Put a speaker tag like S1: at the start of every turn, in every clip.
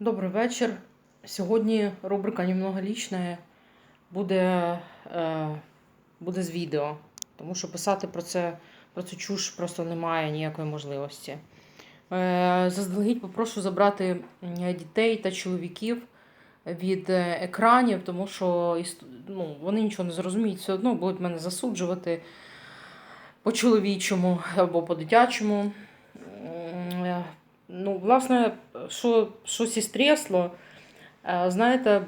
S1: Добрий вечір. Сьогодні рубрика «Немного лічне» буде, е, буде з відео, тому що писати про це про цю чуш просто немає ніякої можливості. Е, заздалегідь попрошу забрати дітей та чоловіків від е, екранів, тому що ну, вони нічого не зрозуміють, все одно будуть мене засуджувати по чоловічому або по дитячому. М, е, Ну, власне, що щось із трісло. Е, Знаєте,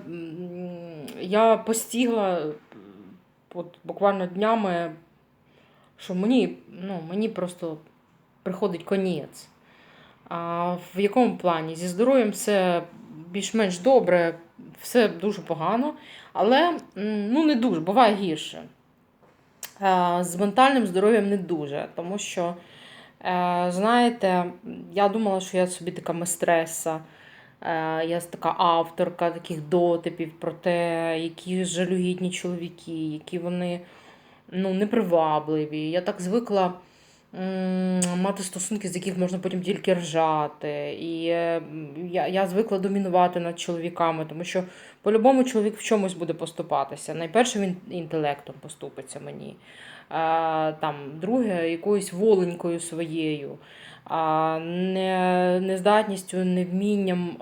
S1: я постігла е, от буквально днями, що мені, ну, мені просто приходить конець. А в якому плані? Зі здоров'ям все більш-менш добре, все дуже погано, але ну, не дуже, буває гірше. Е, З ментальним здоров'ям не дуже, тому що, знаєте, я думала, що я собі така мистреса, е, я така авторка таких дотипів про те, які жалюгідні чоловіки, які вони ну, непривабливі. Я так звикла мати стосунки, з яких можна потім тільки ржати. І е, я, я звикла домінувати над чоловіками, тому що по-любому чоловік в чомусь буде поступатися. Найперше він інтелектом поступиться мені. Там, друге, якоюсь воленькою своєю, не, нездатністю, невмінням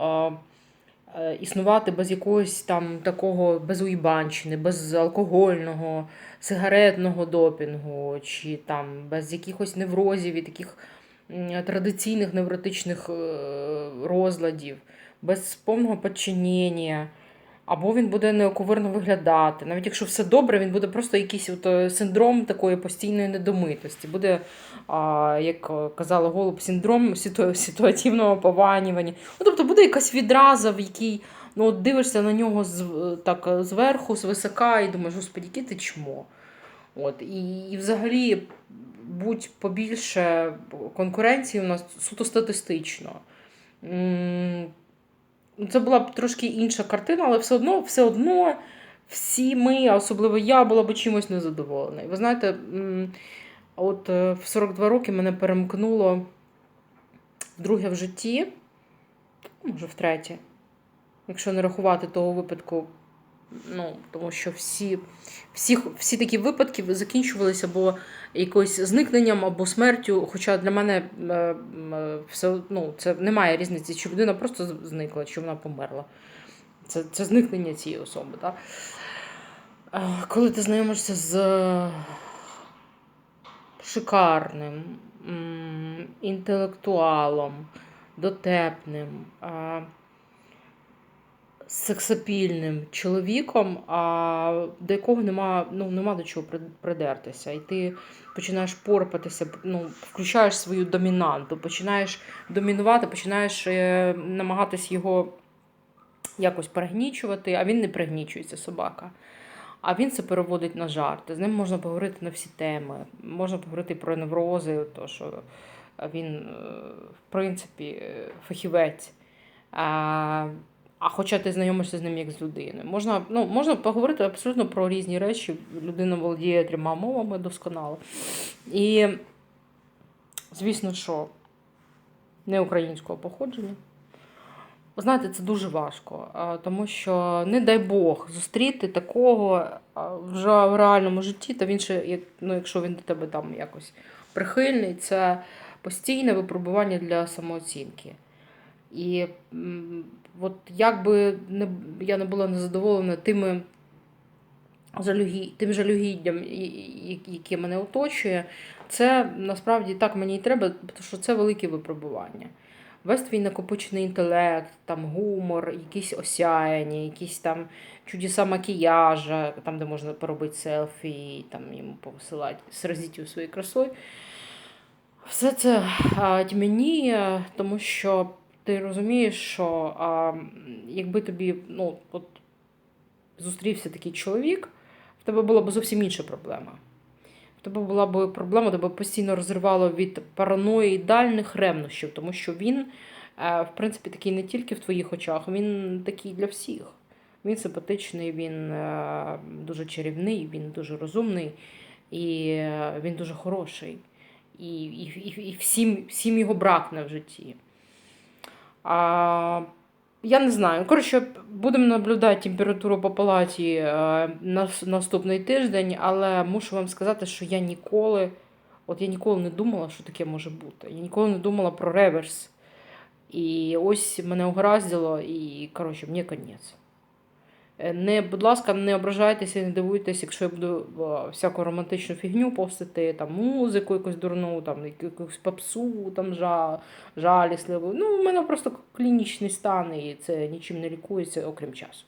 S1: е, існувати без якогось там такого безуїбанщини, без алкогольного, сигаретного допінгу, чи там без якихось неврозів і таких традиційних невротичних е, розладів, без повного підчинення. Або він буде неоковирно виглядати. Навіть якщо все добре, він буде просто якийсь от е, синдром такої постійної недомитості. Буде, а, як е, казала голуб, синдром ситу- ситуативного пованювання. Ну, тобто буде якась відраза, в якій ну, от дивишся на нього з, е, так, зверху, звисока, і думаєш, господи, яке ти чмо. От, і, і взагалі будь побільше конкуренції у нас суто статистично. Це була б трошки інша картина, але все одно, все одно всі ми, а особливо я, була б чимось незадоволена. І ви знаєте, от е, в 42 роки мене перемкнуло вдруге в житті, може, втретє, якщо не рахувати того випадку, ну, тому що всі, всі, всі такі випадки закінчувалися або якоюсь зникненням, або смертю. Хоча для мене е, е, все, ну, це немає різниці, чи людина просто зникла, чи вона померла. Це, це зникнення цієї особи. Так? Е, Коли ти знайомишся з шикарним, інтелектуалом, дотепним, сексапільним чоловіком, а, до якого нема, ну, нема до чого придертися. І ти починаєш порпатися, ну, включаєш свою домінанту, починаєш домінувати, починаєш е, намагатись його якось пригнічувати, а він не пригнічується, собака. А він це переводить на жарти. З ним можна поговорити на всі теми. Можна поговорити про неврози, то що він, е, в принципі, е, фахівець. А, хоча ти знайомишся з ним як з людиною. Можна, ну, можна поговорити абсолютно про різні речі. Людина володіє трьома мовами досконало. І, звісно, що не українського походження. Знаєте, це дуже важко, тому що, не дай Бог, зустріти такого вже в реальному житті, та він ще, ну, якщо він до тебе там якось прихильний, це постійне випробування для самооцінки. І от як би не, я не була незадоволена тими жалюгі, тим жалюгіддям, яке мене оточує, це насправді так мені і треба, тому що це велике випробування. Весь твій накопичений інтелект, там гумор, якісь осяяння, якісь там чудеса макіяжа, там, де можна поробити селфі, там йому посилати сразіть своєю красою. Все це тьмяніє, тому що ти розумієш, що а, якби тобі ну, от, зустрівся такий чоловік, в тебе була б зовсім інша проблема. В тебе була б проблема, тебе постійно розривало від параноїдальних ревнощів, тому що він, е, в принципі, такий не тільки в твоїх очах, він такий для всіх. Він симпатичний, він е, дуже чарівний, він дуже розумний і е, він дуже хороший. І, і, і, і всім, всім його бракне в житті. А Я не знаю. Коротше, будемо наблюдати температуру по палаті е, нас- наступний тиждень, але мушу вам сказати, що я ніколи, от я ніколи не думала, що таке може бути. Я ніколи не думала про реверс. І ось мене угораздило, і коротше, мені конець. Е, Не, будь ласка, не ображайтеся, не дивуйтесь, якщо я буду е, всяку романтичну фігню постити, там музику якусь дурну, там яку- якусь попсу, там жа, жалісливу. Ну, у мене просто клінічний стан, і це нічим не лікується, окрім часу.